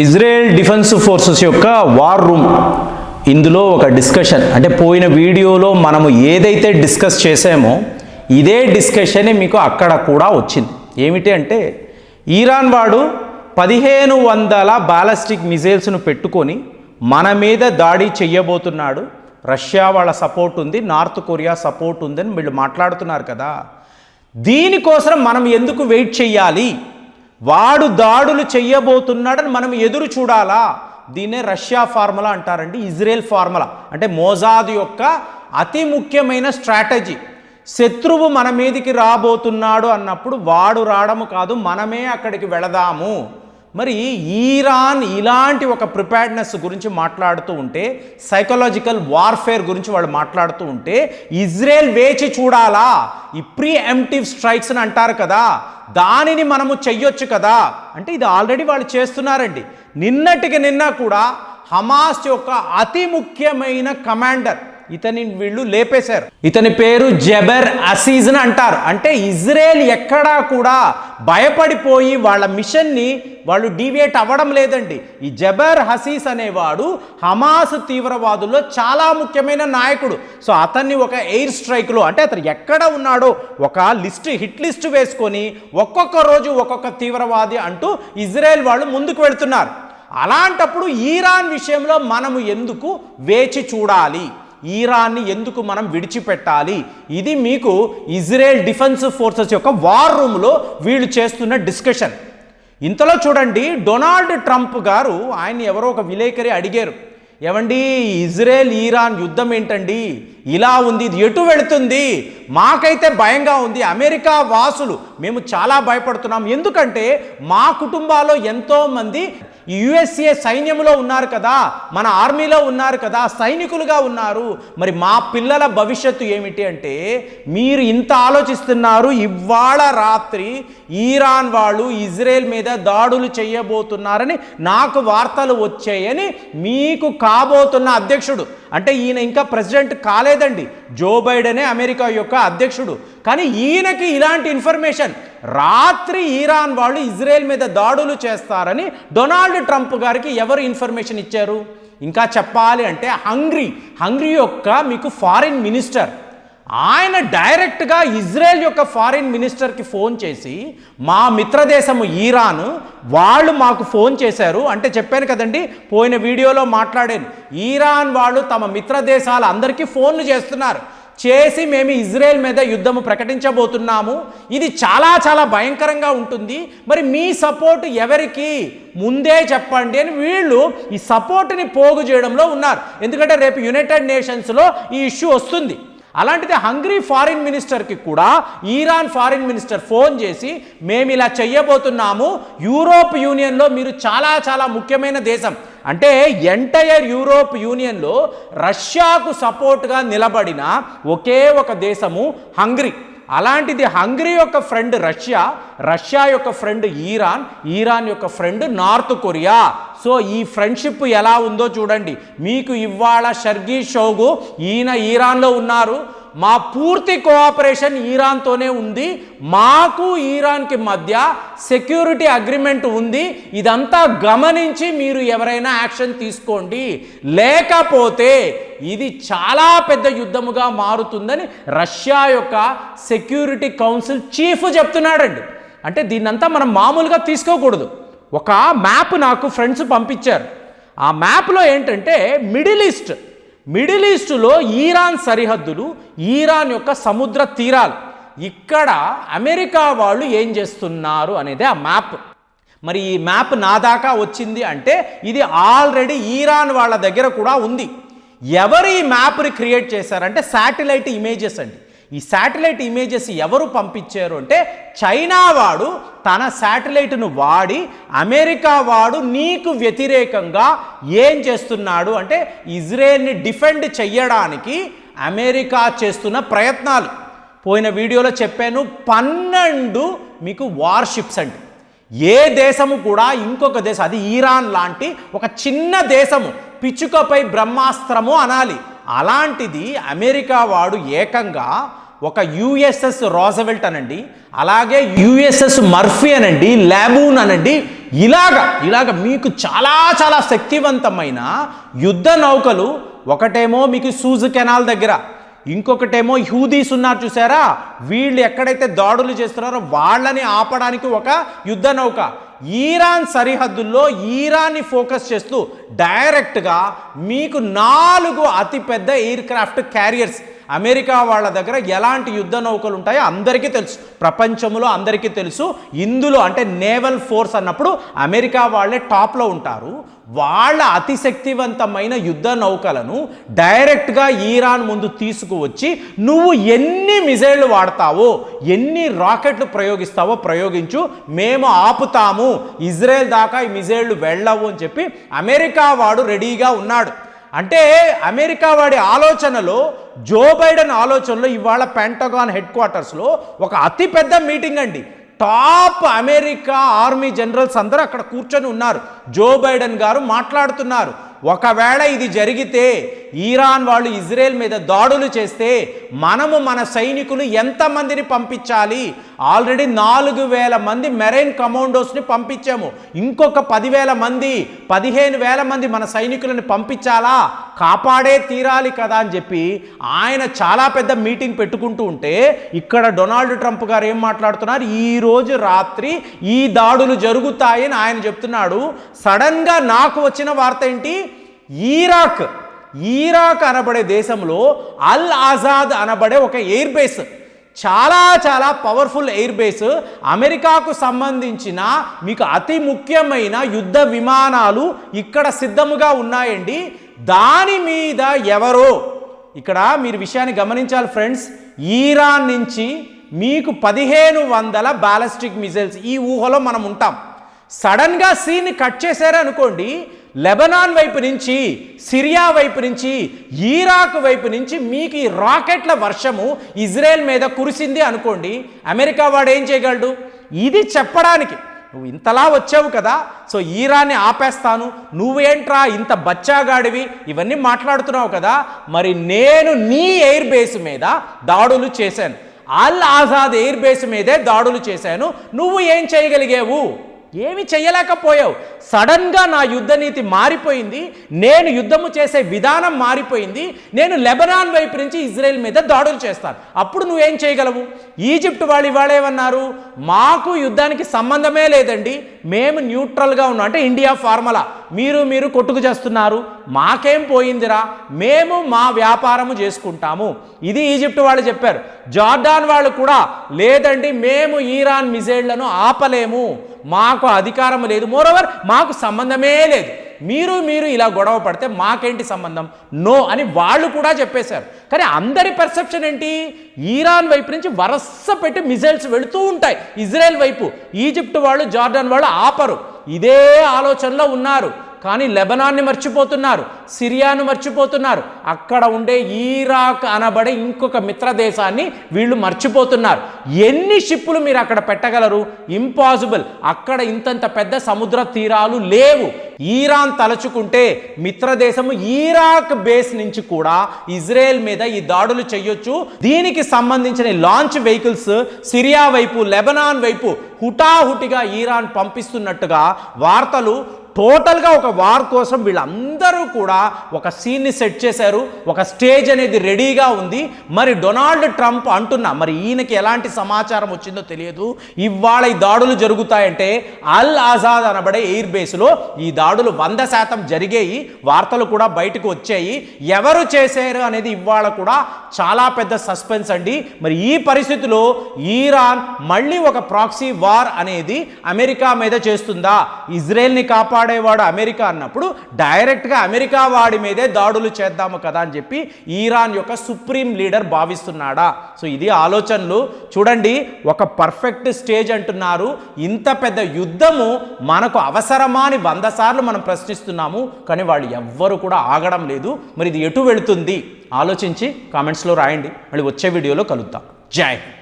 Israel defence forces యొక్క war room ఇందులో ఒక డిస్కషన్ అంటే పోయిన వీడియోలో మనము ఏదైతే డిస్కస్ చేసామో ఇదే డిస్కషనే మీకు అక్కడ కూడా వచ్చింది. ఏమిటి అంటే ఈరాన్ వాడు పదిహేను వందల బాలస్టిక్ మిజైల్స్ను పెట్టుకొని మన మీద దాడి చెయ్యబోతున్నాడు రష్యా వాళ్ళ సపోర్ట్ ఉంది నార్త్ కొరియా సపోర్ట్ ఉందని వీళ్ళు మాట్లాడుతున్నారు కదా. దీనికోసం మనం ఎందుకు వెయిట్ చెయ్యాలి వాడు దాడులు చెయ్యబోతున్నాడని మనం ఎదురు చూడాలా? దీన్నే రష్యా ఫార్ములా అంటారండి ఇజ్రాయెల్ ఫార్ములా. అంటే మోజాద్ యొక్క అతి ముఖ్యమైన స్ట్రాటజీ. శత్రువు మన మీదికి రాబోతున్నాడు అన్నప్పుడు వాడు రావడము కాదు మనమే అక్కడికి వెళదాము. మరి ఈరాన్ ఇలాంటి ఒక ప్రిపేర్డ్నెస్ గురించి మాట్లాడుతూ ఉంటే సైకలాజికల్ వార్ఫేర్ గురించి వాళ్ళు మాట్లాడుతూ ఉంటే ఇజ్రాయెల్ వేచి చూడాలా? ఈ ప్రీ ఎంటివ్ స్ట్రైక్స్ అని అంటారు కదా దానిని మనము చెయ్యొచ్చు కదా? అంటే ఇది ఆల్రెడీ వాళ్ళు చేస్తున్నారండి. నిన్నటికి నిన్న కూడా హమాస్ యొక్క అతి ముఖ్యమైన కమాండర్ ఇతని వీళ్ళు లేపేశారు. ఇతని పేరు జబర్ అసీజ్ అని అంటారు. అంటే ఇజ్రాయెల్ ఎక్కడా కూడా భయపడిపోయి వాళ్ళ మిషన్ని వాళ్ళు డీవియేట్ అవ్వడం లేదండి. ఈ జబర్ హసీస్ అనేవాడు హమాస్ తీవ్రవాదుల్లో చాలా ముఖ్యమైన నాయకుడు. సో అతన్ని ఒక ఎయిర్ స్ట్రైక్లో అంటే అతను ఎక్కడ ఉన్నాడో ఒక లిస్ట్ హిట్ లిస్ట్ వేసుకొని ఒక్కొక్క రోజు ఒక్కొక్క తీవ్రవాది అంటూ ఇజ్రాయెల్ వాళ్ళు ముందుకు వెళుతున్నారు. అలాంటప్పుడు ఈరాన్ విషయంలో మనము ఎందుకు వేచి చూడాలి? ఈరాన్ని ఎందుకు మనం విడిచిపెట్టాలి? ఇది మీకు ఇజ్రాయెల్ డిఫెన్స్ ఫోర్సెస్ యొక్క వార్ రూమ్లో వీళ్ళు చేస్తున్న డిస్కషన్ ఇంతలో చూడండి డొనాల్డ్ ట్రంప్ గారు ఆయన ఎవరో ఒక విలేకరి అడిగారు. ఏమండి ఇజ్రాయెల్ ఈరాన్ యుద్ధం ఏంటండి? ఇలా ఉంది ఇది ఎటు వెళుతుంది? మాకైతే భయంగా ఉంది. అమెరికా వాసులు మేము చాలా భయపడుతున్నాం. ఎందుకంటే మా కుటుంబాల్లో ఎంతోమంది యుఎస్ఏ సైన్యంలో ఉన్నారు కదా మన ఆర్మీలో ఉన్నారు కదా సైనికులుగా ఉన్నారు. మరి మా పిల్లల భవిష్యత్తు ఏమిటి అంటే మీరు ఇంత ఆలోచిస్తున్నారు ఇవాళ రాత్రి ఈరాన్ వాళ్ళు ఇజ్రాయెల్ మీద దాడులు చేయబోతున్నారని నాకు వార్తలు వచ్చాయని మీకు కాబోతున్న అధ్యక్షుడు అంటే ఈయన ఇంకా ప్రెసిడెంట్ రాలేదండి. జో బైడెనే అమెరికా యొక్క అధ్యక్షుడు. కానీ ఈయనకి ఇలాంటి ఇన్ఫర్మేషన్ రాత్రి ఇరాన్ వాళ్ళు ఇజ్రాయెల్ మీద దాడులు చేస్తారని డొనాల్డ్ ట్రంప్ గారికి ఎవరు ఇన్ఫర్మేషన్ ఇచ్చారు? ఇంకా చెప్పాలి అంటే హంగ్రీ. హంగ్రీ యొక్క మీకు ఫారిన్ మినిస్టర్ ఆయన డైరెక్ట్గా ఇజ్రాయెల్ యొక్క ఫారిన్ మినిస్టర్కి ఫోన్ చేసి మా మిత్రదేశము ఈరాన్ వాళ్ళు మాకు ఫోన్ చేశారు. అంటే చెప్పాను కదండి పోయిన వీడియోలో మాట్లాడాను. ఈరాన్ వాళ్ళు తమ మిత్రదేశాల అందరికీ ఫోన్లు చేస్తున్నారు. చేసి మేము ఇజ్రాయెల్ మీద యుద్ధము ప్రకటించబోతున్నాము. ఇది చాలా చాలా భయంకరంగా ఉంటుంది. మరి మీ సపోర్ట్ ఎవరికి? ముందే చెప్పండి అని వీళ్ళు ఈ సపోర్ట్ని పోగు చేయడంలో ఉన్నారు. ఎందుకంటే రేపు యునైటెడ్ నేషన్స్లో ఈ ఇష్యూ వస్తుంది. అలాంటిది హంగ్రీ ఫారిన్ మినిస్టర్కి కూడా ఈరాన్ ఫారిన్ మినిస్టర్ ఫోన్ చేసి మేము ఇలా చెయ్యబోతున్నాము. యూరోప్ యూనియన్లో మీరు చాలా చాలా ముఖ్యమైన దేశం. అంటే ఎంటైర్ యూరోప్ యూనియన్లో రష్యాకు సపోర్ట్గా నిలబడిన ఒకే ఒక దేశము హంగ్రీ. అలాంటిది హంగరీ యొక్క ఫ్రెండ్ రష్యా రష్యా యొక్క ఫ్రెండ్ ఈరాన్ ఈరాన్ యొక్క ఫ్రెండ్ నార్త్ కొరియా. సో ఈ ఫ్రెండ్షిప్ ఎలా ఉందో చూడండి. మీకు ఇవాళ షర్గీ షోగు ఈయన ఈరాన్లో ఉన్నారు. మా పూర్తి కోఆపరేషన్ ఈరాన్తోనే ఉంది మాకు ఈరాన్కి మధ్య సెక్యూరిటీ అగ్రిమెంట్ ఉంది ఇదంతా గమనించి మీరు ఎవరైనా యాక్షన్ తీసుకోండి. లేకపోతే ఇది చాలా పెద్ద యుద్ధముగా మారుతుందని రష్యా యొక్క సెక్యూరిటీ కౌన్సిల్ చీఫ్ చెప్తున్నాడండి. అంటే దీన్నంతా మనం మామూలుగా తీసుకోకూడదు. ఒక మ్యాప్ నాకు ఫ్రెండ్స్ పంపించారు. ఆ మ్యాప్లో ఏంటంటే మిడిల్ ఈస్ట్ మిడిల్ ఈస్టులో ఈరాన్ సరిహద్దులు ఈరాన్ యొక్క సముద్ర తీరాలు. ఇక్కడ అమెరికా వాళ్ళు ఏం చేస్తున్నారు అనేది ఆ మ్యాప్. మరి ఈ మ్యాప్ నా దాకా వచ్చింది అంటే ఇది ఆల్రెడీ ఈరాన్ వాళ్ళ దగ్గర కూడా ఉంది. ఎవరు ఈ మ్యాప్ని క్రియేట్ చేశారంటే శాటిలైట్ ఇమేజెస్ అండి. ఈ శాటిలైట్ ఇమేజెస్ ఎవరు పంపించారు అంటే చైనా వాడు తన శాటిలైట్ను వాడి అమెరికా వాడు నీకు వ్యతిరేకంగా ఏం చేస్తున్నాడు అంటే ఇజ్రాయెల్ని డిఫెండ్ చెయ్యడానికి అమెరికా చేస్తున్న ప్రయత్నాలు. పోయిన వీడియోలో చెప్పాను పన్నెండు మీకు వార్షిప్స్ అంటే ఏ దేశము కూడా ఇంకొక దేశం అది ఈరాన్ లాంటి ఒక చిన్న దేశము పిచ్చుకపై బ్రహ్మాస్త్రము అనాలి. అలాంటిది అమెరికా వాడు ఏకంగా ఒక యుఎస్ఎస్ రాజవెల్ట్ అనండి అలాగే యుఎస్ఎస్ మర్ఫీ అనండి లాబూన్ అనండి ఇలాగ ఇలాగ మీకు చాలా చాలా శక్తివంతమైన యుద్ధ నౌకలు. ఒకటేమో మీకు సూజ్ కెనాల్ దగ్గర ఇంకొకటేమో హ్యూదీస్ ఉన్నారు చూసారా? వీళ్ళు ఎక్కడైతే దాడులు చేస్తున్నారో వాళ్ళని ఆపడానికి ఒక యుద్ధ నౌక. ఈరాన్ సరిహద్దుల్లో ఈరాన్ని ఫోకస్ చేస్తూ డైరెక్ట్గా మీకు నాలుగు అతిపెద్ద ఎయిర్ క్రాఫ్ట్ క్యారియర్స్ అమెరికా వాళ్ళ దగ్గర ఎలాంటి యుద్ధ నౌకలు ఉంటాయో అందరికీ తెలుసు. ప్రపంచంలో అందరికీ తెలుసు. ఇందులో అంటే నేవల్ ఫోర్స్ అన్నప్పుడు అమెరికా వాళ్ళే టాప్లో ఉంటారు. వాళ్ళ అతి శక్తివంతమైన యుద్ధ నౌకలను డైరెక్ట్గా ఈరాన్ ముందు తీసుకువచ్చి నువ్వు ఎన్ని మిజైళ్ళు వాడతావో ఎన్ని రాకెట్లు ప్రయోగిస్తావో ప్రయోగించు మేము ఆపుతాము. ఇజ్రాయెల్ దాకా ఈ మిజైళ్ళు వెళ్ళవు అని చెప్పి అమెరికా వాడు రెడీగా ఉన్నాడు. అంటే అమెరికా వాడి ఆలోచనలో జో బైడెన్ ఆలోచనలో ఇవాళ పెంటగాన్ హెడ్ క్వార్టర్స్లో ఒక అతిపెద్ద మీటింగ్ అండి. టాప్ అమెరికా ఆర్మీ జనరల్స్ అందరూ అక్కడ కూర్చొని ఉన్నారు. జో బైడెన్ గారు మాట్లాడుతున్నారు. ఒకవేళ ఇది జరిగితే ఈరాన్ వాళ్ళు ఇజ్రాయెల్ మీద దాడులు చేస్తే మనము మన సైనికులు ఎంతమందిని పంపించాలి? ఆల్రెడీ నాలుగు వేల మంది మెరైన్ కమాండోస్ని పంపించాము. ఇంకొక పదివేల మంది పదిహేను వేల మంది మన సైనికులను పంపించాలా? కాపాడే తీరాలి కదా అని చెప్పి ఆయన చాలా పెద్ద మీటింగ్ పెట్టుకుంటూ ఉంటే ఇక్కడ డొనాల్డ్ ట్రంప్ గారు ఏం మాట్లాడుతున్నారు? ఈరోజు రాత్రి ఈ దాడులు జరుగుతాయని ఆయన చెప్తున్నాడు. సడన్గా నాకు వచ్చిన వార్త ఏంటి? ఈరాక్ ఈరాక్ అనబడే దేశంలో అల్ ఆజాద్ అనబడే ఒక ఎయిర్ బేస్ చాలా చాలా పవర్ఫుల్ ఎయిర్ బేస్ అమెరికాకు సంబంధించిన మీకు అతి ముఖ్యమైన యుద్ధ విమానాలు ఇక్కడ సిద్ధముగా ఉన్నాయండి. దాని మీద ఎవరో ఇక్కడ మీరు విషయాన్ని గమనించాలి ఫ్రెండ్స్ ఈరాన్ నుంచి మీకు పదిహేను వందల బ్యాలిస్టిక్ మిజైల్స్ ఈ ఊహలో మనం ఉంటాం. సడన్గా సీన్ని కట్ చేశారు అనుకోండి లెబనాన్ వైపు నుంచి సిరియా వైపు నుంచి ఈరాక్ వైపు నుంచి మీకు ఈ రాకెట్ల వర్షము ఇజ్రాయెల్ మీద కురిసింది అనుకోండి అమెరికా వాడు ఏం చేయగలడు? ఇది చెప్పడానికి నువ్వు ఇంతలా వచ్చావు కదా సో ఈరాన్ని ఆపేస్తాను నువ్వేంట్రా ఇంత బచ్చాగాడివి ఇవన్నీ మాట్లాడుతున్నావు కదా మరి నేను నీ ఎయిర్ బేస్ మీద దాడులు చేశాను అల్ ఆజాద్ ఎయిర్ బేస్ మీదే దాడులు చేశాను నువ్వు ఏం చేయగలిగావు? ఏమి చేయలేకపోయావు సడన్గా నా యుద్ధ నీతి మారిపోయింది. నేను యుద్ధము చేసే విధానం మారిపోయింది. నేను లెబనాన్ వైపు నుంచి ఇజ్రాయెల్ మీద దాడులు చేస్తాను. అప్పుడు నువ్వేం చేయగలవు? ఈజిప్ట్ వాళ్ళు ఇవాళేమన్నారు? మాకు యుద్ధానికి సంబంధమే లేదండి. మేము న్యూట్రల్గా ఉన్నాం. అంటే ఇండియా ఫార్ములా. మీరు మీరు కొట్టుకు చేస్తున్నారు. మాకేం పోయిందిరా? మేము మా వ్యాపారము చేసుకుంటాము. ఇది ఈజిప్ట్ వాళ్ళు చెప్పారు. జార్డాన్ వాళ్ళు కూడా లేదండి మేము ఈరాన్ మిజైళ్ళను ఆపలేము. మాకు అధికారం లేదు. మోరోవర్ మాకు సంబంధమే లేదు. మీరు మీరు ఇలా గొడవ పడితే మాకేంటి సంబంధం? నో అని వాళ్ళు కూడా చెప్పేశారు. కానీ అందరి పర్సెప్షన్ ఏంటి? ఈరాన్ వైపు నుంచి వరస పెట్టి మిజైల్స్ వెళుతూ ఉంటాయి. ఇజ్రాయెల్ వైపు. ఈజిప్ట్ వాళ్ళు జార్డాన్ వాళ్ళు ఆపరు. ఇదే ఆలోచనలో ఉన్నారు. కానీ లెబనాన్ని మర్చిపోతున్నారు సిరియాను మర్చిపోతున్నారు. అక్కడ ఉండే ఈరాక్ అనబడే ఇంకొక మిత్ర దేశాన్ని వీళ్ళు మర్చిపోతున్నారు. ఎన్ని షిప్పులు మీరు అక్కడ పెట్టగలరు? ఇంపాసిబుల్. అక్కడ ఇంతంత పెద్ద సముద్ర తీరాలు లేవు. ఈరాన్ తలచుకుంటే మిత్రదేశము ఈరాక్ బేస్ నుంచి కూడా ఇజ్రాయెల్ మీద ఈ దాడులు చేయొచ్చు. దీనికి సంబంధించిన లాంచ్ వెహికల్స్ సిరియా వైపు లెబనాన్ వైపు హుటాహుటిగా ఈరాన్ పంపిస్తున్నట్టుగా వార్తలు టోటల్గా ఒక వార్ కోసం వీళ్ళందరూ కూడా ఒక సీన్ని సెట్ చేశారు. ఒక స్టేజ్ అనేది రెడీగా ఉంది. మరి డొనాల్డ్ ట్రంప్ అంటున్నా మరి ఈయనకి ఎలాంటి సమాచారం వచ్చిందో తెలియదు. ఇవాళ ఈ దాడులు జరుగుతాయంటే అల్ ఆజాద్ అనబడే ఎయిర్ బేస్లో ఈ దాడులు వంద శాతం జరిగాయి. వార్తలు కూడా బయటకు వచ్చాయి. ఎవరు చేశారు అనేది ఇవాళ కూడా చాలా పెద్ద సస్పెన్స్ అండి. మరి ఈ పరిస్థితిలో ఈరాన్ మళ్ళీ ఒక ప్రాక్సీ వార్ అనేది అమెరికా మీద చేస్తుందా? ఇజ్రాయెల్ని కాపాడేవాడు అమెరికా అన్నప్పుడు డైరెక్ట్గా అమెరికా వాడి మీదే దాడులు చేద్దాము కదా అని చెప్పి ఈరాన్ యొక్క సుప్రీం లీడర్ భావిస్తున్నాడా? సో ఇది ఆలోచనలు. చూడండి ఒక పర్ఫెక్ట్ స్టేజ్ అంటున్నారు. ఇంత పెద్ద యుద్ధము మనకు అవసరమా అని వంద సార్లు మనం ప్రశ్నిస్తున్నాము కానీ వాళ్ళు ఎవ్వరు కూడా ఆగడం లేదు. మరి ఇది ఎటు వెళుతుంది? ఆలోచించి కామెంట్స్లో రాయండి. మళ్ళీ వచ్చే వీడియోలో కలుద్దాం. జై హింద్.